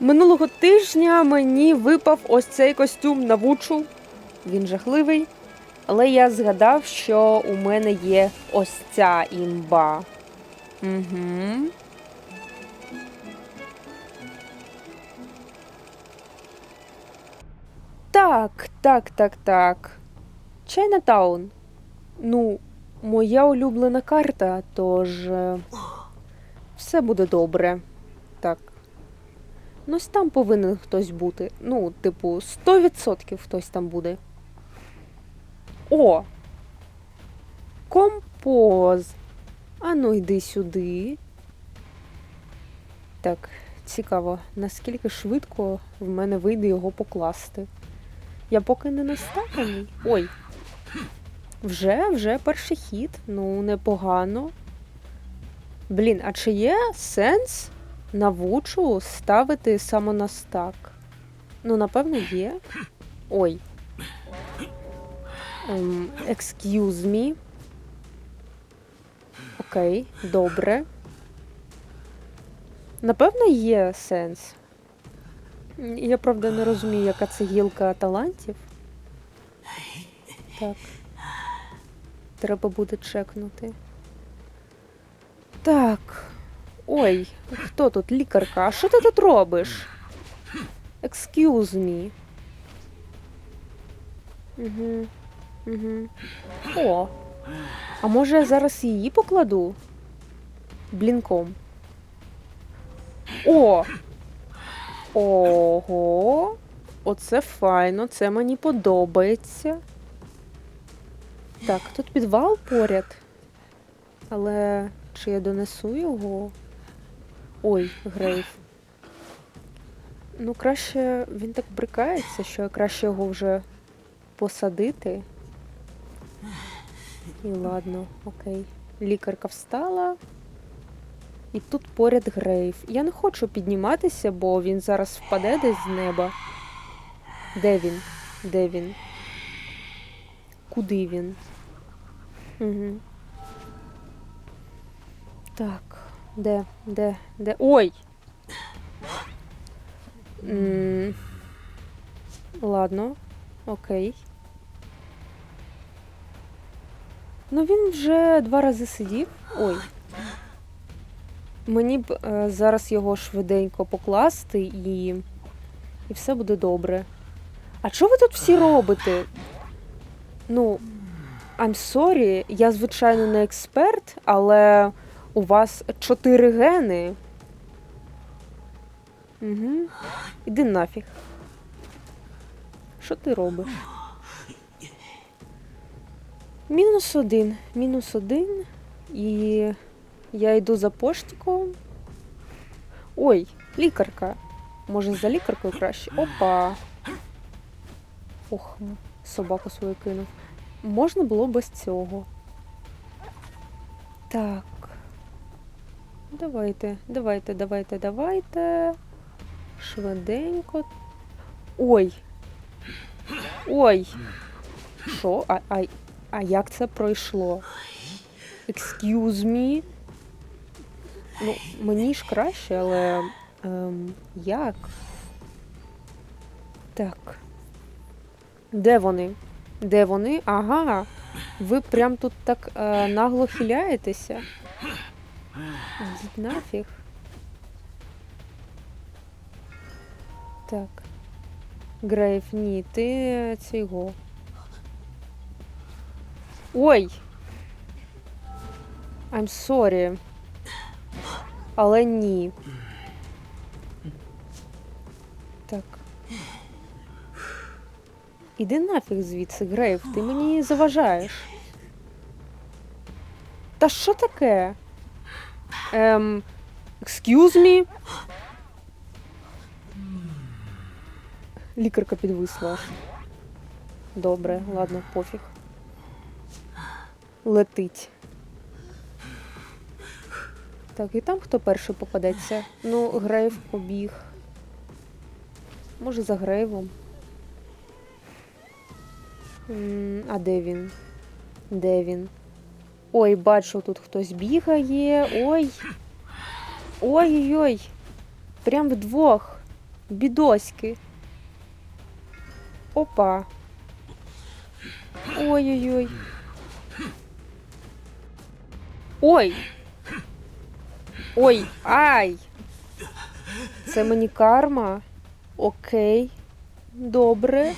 Минулого тижня мені випав ось цей костюм на вучу. Він жахливий. Але я згадав, що у мене є ось ця імба. Угу. Так, так, так, так. Чайнатаун. Ну, моя улюблена карта, тож е, все буде добре. Так. Ну, ось там повинен хтось бути. Ну, типу, 100% хтось там буде. О! Композ. А ну йди сюди. Так, цікаво, наскільки швидко в мене вийде його покласти. Я поки не наставлений. Ой. Вже, вже перший хід. Ну, непогано. Блін, а чи є сенс на вучу ставити самонастак? Ну, напевно, є. Ой. Ем, excuse me. Окей, добре. Напевно, є сенс. Я правда не розумію, яка це гілка талантів. Так. Треба буде чекнути. Так. Ой, хто тут? Лікарка. А що ти тут робиш? Excuse me. Угу. Угу. О. А може я зараз її покладу? Блінком. О! Ого! Оце файно, це мені подобається. Так, тут підвал поряд. Але чи я донесу його? Ой, Грейв. Ну, краще він так брикається, що краще його вже посадити. І ладно, окей. Лікарка встала. І тут поряд Грейв. Я не хочу підніматися, бо він зараз впаде десь з неба. Де він? Де він? Куди він? Угу. Так, де, де, де. Ой! м Ладно, окей. Ну він вже два рази сидів. Ой. Мені б е, зараз його швиденько покласти і. і все буде добре. А що ви тут всі робите? Ну, I'm sorry, я, звичайно, не експерт, але у вас чотири гени. Угу. Іди нафіг. Що ти робиш? Мінус один. Мінус один. І я йду за поштиком. Ой, лікарка. Може, за лікаркою краще? Опа. Ох, собаку свою кинув. Можна було без цього. Так. Давайте, давайте, давайте, давайте. Швиденько. Ой. Ой. Що? А, а, а як це пройшло? Excuse me. Ну, мені ж краще, але. Ем, як? Так. Де вони? Де вони? Ага. Ви прям тут так е, нагло хиляєтеся. Ідіть нафіг. Так. Грейв, ні, ти цього. Ой! I'm sorry. Але ні. Так. Іди нафіг звідси, Грейв, ти мені заважаєш. Та що таке? Ем. Excuse me? Лікарка підвисла. Добре, ладно, пофіг. Летить. Так, і там хто перший попадеться? Ну, Грейв побіг. Може, за Грейвом. А де він? Де він? Ой, бачу, тут хтось бігає. Ой. Ой-ой-ой. Прям вдвох. бідоськи. Опа. Ой-ой-ой. Ой. Ой, ай. Це мені карма. Окей. Добре.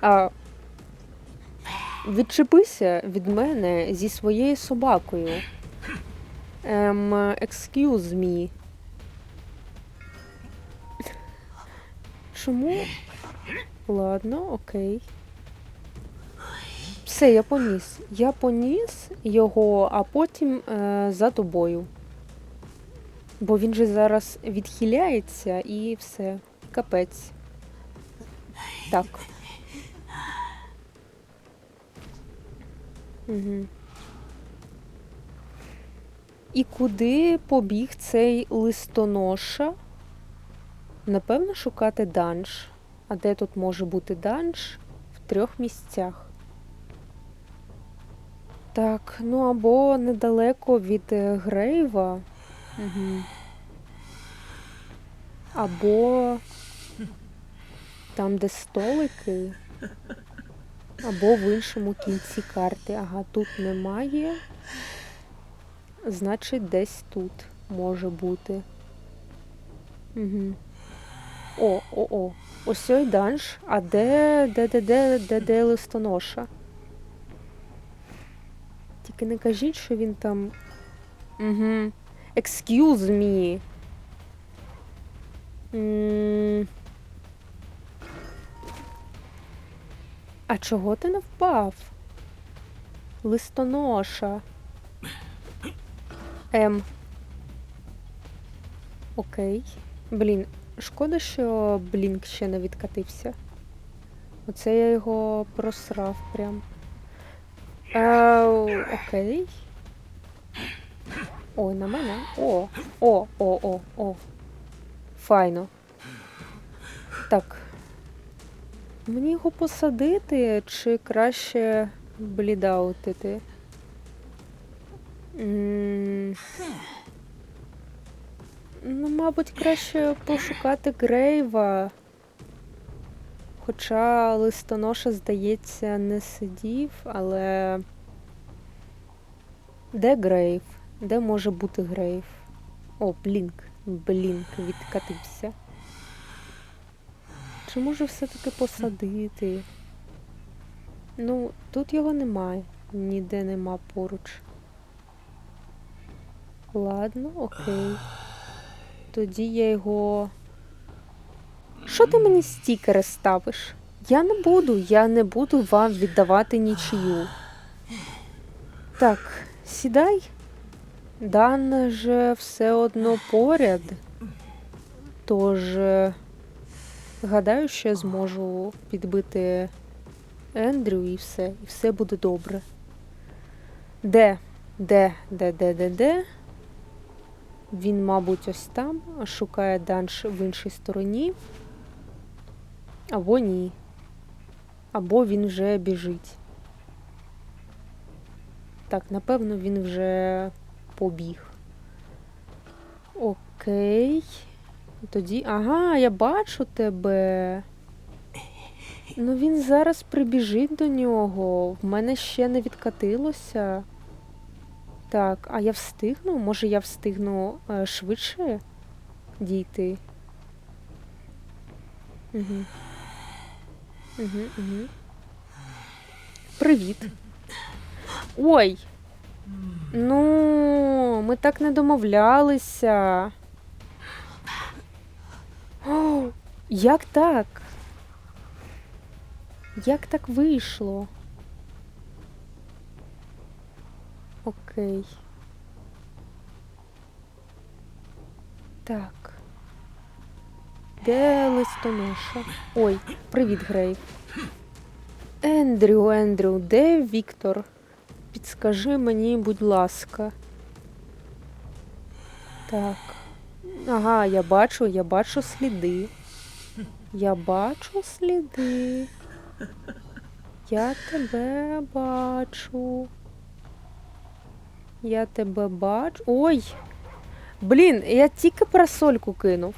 А. Відчепися від мене зі своєю собакою. Ем, excuse me. Чому? Ладно, окей. Все, я поніс. Я поніс його, а потім е, за тобою. Бо він же зараз відхиляється і все. Капець. Так. Угу. І куди побіг цей листоноша? Напевно, шукати данж. А де тут може бути данж? В трьох місцях. Так, ну або недалеко від е, Грейва. Угу. Або там, де столики. Або в іншому кінці карти. Ага, тут немає. Значить, десь тут може бути. Угу. О, о, о. Ось ой данж. А де, де, де, де, де, де листоноша? Тільки не кажіть, що він там. Угу. Excuse me. М, А чого ти не впав? Листоноша. М. Окей. Блін, шкода, що Блінк ще не відкатився. Оце я його просрав прям. Е, окей. Ой, на мене. О, о, о, о, о. Файно. Так. Мені його посадити чи краще блідаутити? Ну, мабуть, краще пошукати Грейва. Хоча листоноша, здається, не сидів, але. Де Грейв? Де може бути Грейв? О, Блінк. Блінк відкатився. Чи може все-таки посадити? Ну, тут його немає. Ніде нема поруч. Ладно, окей. Тоді я його. Що ти мені стікери ставиш? Я не буду, я не буду вам віддавати нічию. Так, сідай. Дан же все одно поряд. Тож, е, гадаю, що зможу підбити Ендрю і все, і все буде добре. Де? Де, де, де, де, де? Він, мабуть, ось там, шукає данж в іншій стороні. Або ні. Або він вже біжить. Так, напевно, він вже побіг. Окей. Тоді. Ага, я бачу тебе. Ну він зараз прибіжить до нього. В мене ще не відкатилося. Так, а я встигну? Може я встигну е, швидше дійти? Угу. Угу, угу. Привіт. Ой. Ну, ми так не домовлялися. О, як так? Як так вийшло? Окей. Так. Де листоноша? Ой, привіт, Грей. Ендрю, Ендрю, де Віктор? Підскажи мені, будь ласка. Так. Ага, я бачу, я бачу сліди. Я бачу сліди. Я тебе бачу. Я тебе бачу. Ой! Блін, я тільки парасольку кинув.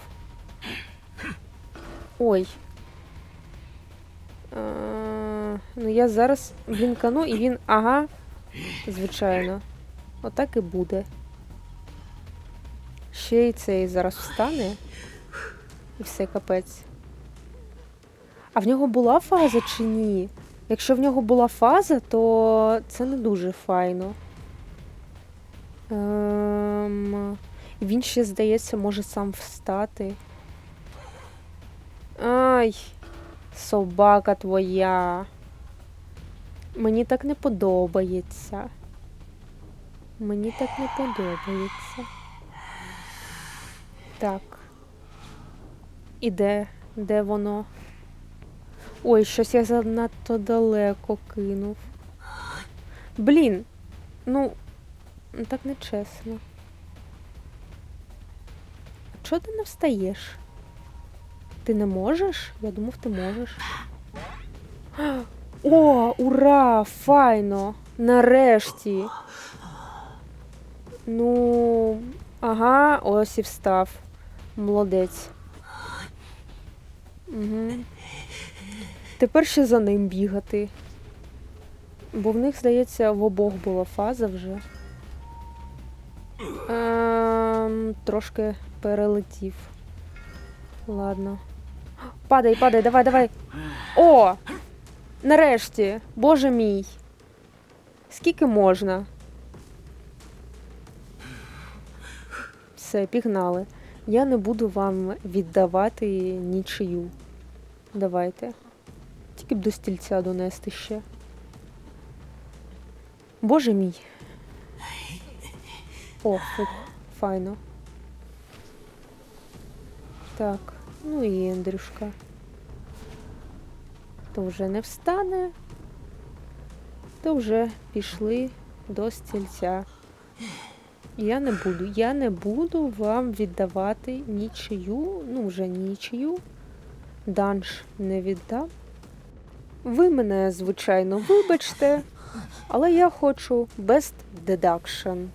Ой. А, ну я зараз блінкану і він. Ага. Звичайно. Отак і буде. Ще й цей зараз встане. І все капець. А в нього була фаза чи ні? Якщо в нього була фаза, то це не дуже файно. Ем... Він ще, здається, може сам встати. Ай, собака твоя. Мені так не подобається. Мені так не подобається. Так. І де? Де воно? Ой, щось я занадто далеко кинув. Блін, ну, так не чесно. А чого ти не встаєш? Ти не можеш? Я думав, ти можеш. О, ура! Файно! Нарешті. Ну, ага, ось і встав. Молодець. Угу. Тепер ще за ним бігати. Бо в них, здається, в обох була фаза вже. Ем, трошки перелетів. Ладно. Падай, падай, давай, давай. О! Нарешті! Боже мій. Скільки можна? Все, пігнали. Я не буду вам віддавати нічию. Давайте. Тільки б до стільця донести ще. Боже мій. О, фух, файно. Так, ну і Андрюшка. То вже не встане, то вже пішли до стільця. Я не буду, я не буду вам віддавати нічию, ну вже нічию. Данж не віддам. Ви мене, звичайно, вибачте, але я хочу best deduction.